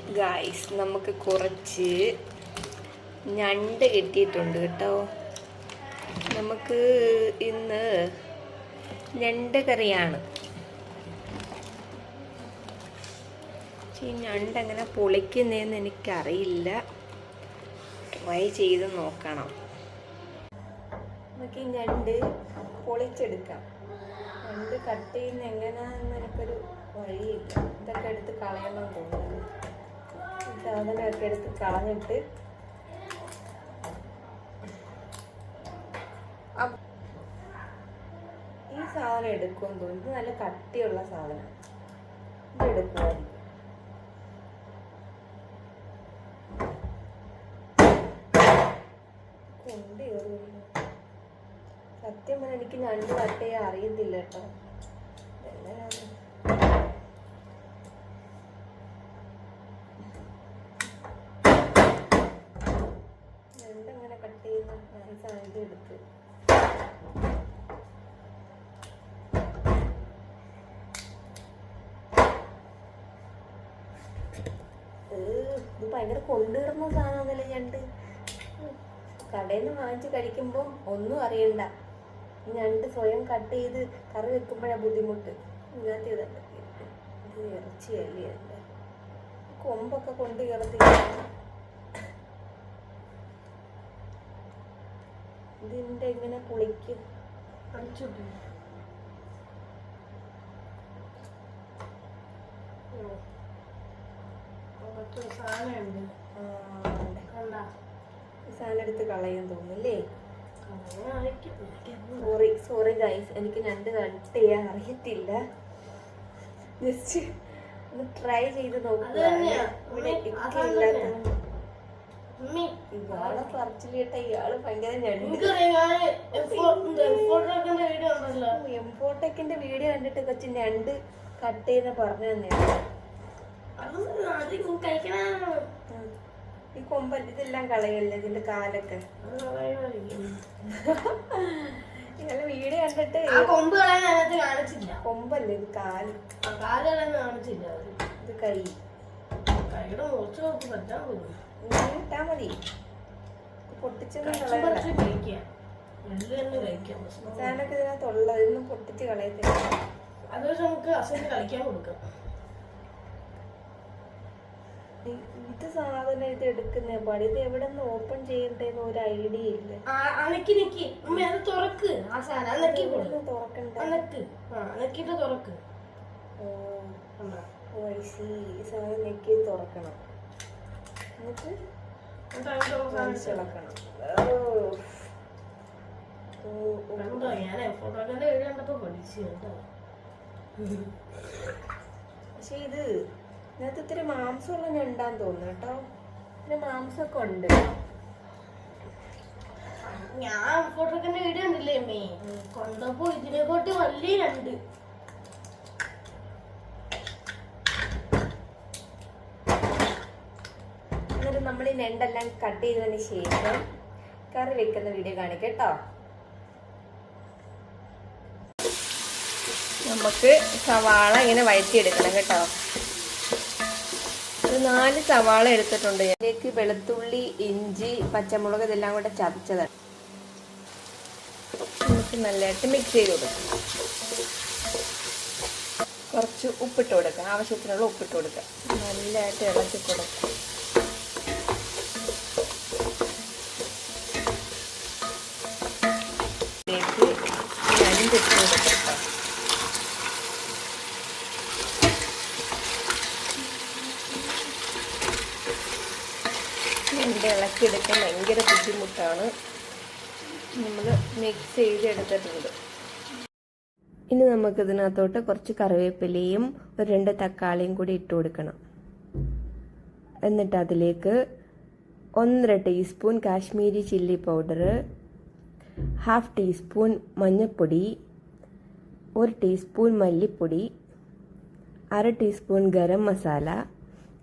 Guys നമുക്ക് കുറച്ച് ഞണ്ട് കിട്ടിയിട്ടുണ്ട് കേട്ടോ. നമുക്ക് ഇന്ന് ഞണ്ട് കറിയാണ്. ഈ ഞണ്ട് എങ്ങനെ പൊളിക്കുന്നതെന്ന് എനിക്കറിയില്ല. ട്രൈ ചെയ്ത് നോക്കണം. നമുക്ക് ഈ ഞണ്ട് പൊളിച്ചെടുക്കാം. ഞണ്ട് കട്ട് ചെയ്യുന്ന എങ്ങനെയാണെന്ന് എനിക്കൊരു വഴിയില്ല. ഇതൊക്കെ എടുത്ത് കളയണം തോന്നുന്നു. സാധനമൊക്കെ എടുത്ത് കളഞ്ഞിട്ട് ഈ സാധനം എടുക്കുമെന്ന് തോന്നുന്നു. നല്ല കട്ടിയുള്ള സാധനം. ഇത് എടുക്കുമായിരിക്കും സത്യം പറഞ്ഞാൽ എനിക്ക് ഞണ്ട് കട്ട് ചെയ്യാൻ അറിയത്തില്ല കേട്ടോ എങ്ങനെയാണ് ഞണ്ട് എങ്ങനെ കട്ട് സാധനം എടുത്ത്. ഭയങ്കര കൊണ്ടുവരുന്ന സാധനമൊന്നുമല്ലേ ഞണ്ട്? കടയിൽ നിന്ന് വാങ്ങിച്ച് കഴിക്കുമ്പോൾ ഒന്നും അറിയണ്ട. ഞണ്ട് സ്വയം കട്ട് ചെയ്ത് കറി വെക്കുമ്പോഴാണ് ബുദ്ധിമുട്ട്. ഇങ്ങനത്തെ ഇതൊക്കെ ഇത് ഇറച്ചിയല്ലേ അതിന്റെ കൊമ്പൊക്കെ കൊണ്ട് കിടത്തി ഇതിന്റെ ഇങ്ങനെ. കണ്ട. ഈ സാധനം എടുത്ത് കളയാൻ തോന്നില്ലേ സോറി സോറി ഗൈസ് എനിക്ക് രണ്ട് കട്ട് ചെയ്യാൻ അറിയത്തില്ല. ജസ്റ്റ് ഒന്ന് ട്രൈ ചെയ്ത് നോക്കുക. ഇവിടെ ഇല്ലാത്തതുകൊണ്ട് ഇയാളെ പറച്ചിലിട്ട ഇയാൾ ഭയങ്കര എഫോർട്ടാക്കുന്ന വീഡിയോ കണ്ടിട്ട് കൊച്ചു ഞണ്ട് കട്ട് ചെയ്യുന്ന പറഞ്ഞു തന്നെയാണ് ഈ കൊമ്പറ്റിതെല്ലാം കളയല്ലേ ഇതിന്റെ കാലൊക്കെ. ഇയാളെ വീഡിയോ കണ്ടിട്ട് കൊമ്പ് കളയാൻ അതിനകത്ത് കാണിച്ചില്ല. കൊമ്പല്ലേ ഇത് കാൽ? കാൽ കളയാൻ കാണിച്ചില്ല. ഇത് കൈ. കൈയുടെ മുറിച്ച് നോക്കി പറ്റാൻ പോകും ഇങ്ങനെ ഇട്ടാ മതി. പൊട്ടിച്ചൊന്നും സാധനമൊക്കെ ഇതിനകത്തുള്ള ഇതൊന്നും പൊട്ടിച്ച് കളയത്തില്ല. അത് നമുക്ക് അസുഖം കളിക്കാൻ കൊടുക്കാം. ഇത് സാധനം ഇത് എടുക്കുന്ന പാടി. ഇത് എവിടെ നിന്ന് ഓപ്പൺ ചെയ്യണ്ടേന്ന് ഒരു ഐഡിയ ഇല്ല. അനക്കി നിക്കി. ഉമ്മ അത് തുറക്ക്. ആ സാധനം അനക്കി തുറക്കണ്ട. അനക്ക് അനക്കിട്ട് തുറക്ക്. ഓ. ഈ സാധനം നെക്കി തുറക്കണം എന്നിട്ട് എന്നിട്ട് അതിന്റെ ഒരു സാധനം ഇട്ട് ഇളക്കണം. കണ്ടോ? ഞാൻ ഫോട്ടോഗ്രാഫിന്റെ വീഡിയോ കണ്ടപ്പോ പഠിച്ചു കേട്ടോ. പക്ഷെ ഇത് ഇതിനകത്ത് ഇത്തിരി മാംസമുള്ള ഞണ്ടാന്ന് തോന്നുന്നു കേട്ടോ. ഇത്തിരി മാംസമൊക്കെ ഉണ്ട്. ഞാൻ ഫോട്ടോഗ്രാഫിന്റെ വീഡിയോ ഉണ്ടല്ലേ അമ്മേ കൊണ്ടപ്പോ ഇതിനെക്കാട്ടി വലിയ രണ്ട് നമ്മൾ ഈ നെണ്ടെല്ലാം കട്ട് ചെയ്തതിന് ശേഷം കറി വെക്കുന്ന വീഡിയോ കാണിക്കാം കേട്ടോ. നമുക്ക് സവാള ഇങ്ങനെ വഴറ്റിയെടുക്കണം കേട്ടോ. ഒരു നാല് സവാള എടുത്തിട്ടുണ്ട്. അതിലേക്ക് വെളുത്തുള്ളി ഇഞ്ചി പച്ചമുളക് ഇതെല്ലാം കൂടെ ചതച്ചതാണ്. നമുക്ക് നല്ലതായിട്ട് മിക്സ് ചെയ്ത് കൊടുക്കാം. കുറച്ച് ഉപ്പിട്ട് കൊടുക്കാം. ആവശ്യത്തിനുള്ള ഉപ്പിട്ട് കൊടുക്കാം. നല്ലതായിട്ട് ഇളക്കി കൊടുക്കാം ഇതിലേക്ക് കൊടുക്കാം ഞണ്ട് ഇളക്കിയെടുക്കാൻ ഭയങ്കര ബുദ്ധിമുട്ടാണ്. നമ്മൾ മിക്സ് ചെയ്തെടുത്തിട്ടുണ്ട്. ഇനി നമുക്ക് ഇതിനകത്തോട്ട് കുറച്ച് കറിവേപ്പിലയും ഒരു രണ്ട് തക്കാളിയും കൂടി ഇട്ട് കൊടുക്കണം. എന്നിട്ട് അതിലേക്ക് ഒന്നര teaspoon Kashmiri chilli powder half teaspoon മഞ്ഞൾപ്പൊടി ഒരു ടീസ്പൂൺ മല്ലിപ്പൊടി അര ടീസ്പൂൺ ഗരം മസാല.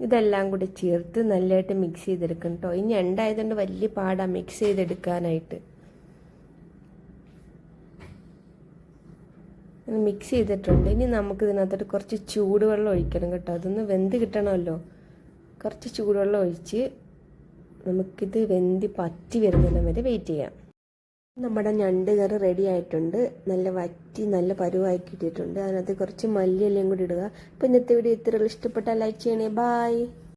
ഇതെല്ലാം കൂടി ചേർത്ത് നല്ലതായിട്ട് മിക്സ് ചെയ്തെടുക്കണം കേട്ടോ ഇനി എണ്ണായതുകൊണ്ട് വലിയ പാടാണ് മിക്സ് ചെയ്തെടുക്കാനായിട്ട്. മിക്സ് ചെയ്തിട്ടുണ്ട്. ഇനി നമുക്ക് ഇതിനകത്തോട്ട് കുറച്ച് ചൂടുവെള്ളം ഒഴിക്കണം കേട്ടോ. അതൊന്ന് വെന്ത് കിട്ടണമല്ലോ. കുറച്ച് ചൂടുവെള്ളം ഒഴിച്ച് നമുക്കിത് വെന്തി പറ്റി വരുന്നിടം വരെ വെയിറ്റ് ചെയ്യാം. നമ്മുടെ ഞണ്ട് കറി റെഡി ആയിട്ടുണ്ട്. നല്ല വറ്റി നല്ല പരുവായി കിട്ടിയിട്ടുണ്ട്. അതിനകത്ത് കുറച്ച് മല്ലിയെല്ലാം കൂടി ഇടുക. അപ്പോൾ ഇന്നത്തെ വീഡിയോ ഇത്രയുള്ള ഇഷ്ടപ്പെട്ടാൽ ലൈക്ക് ചെയ്യണേ. ബായ്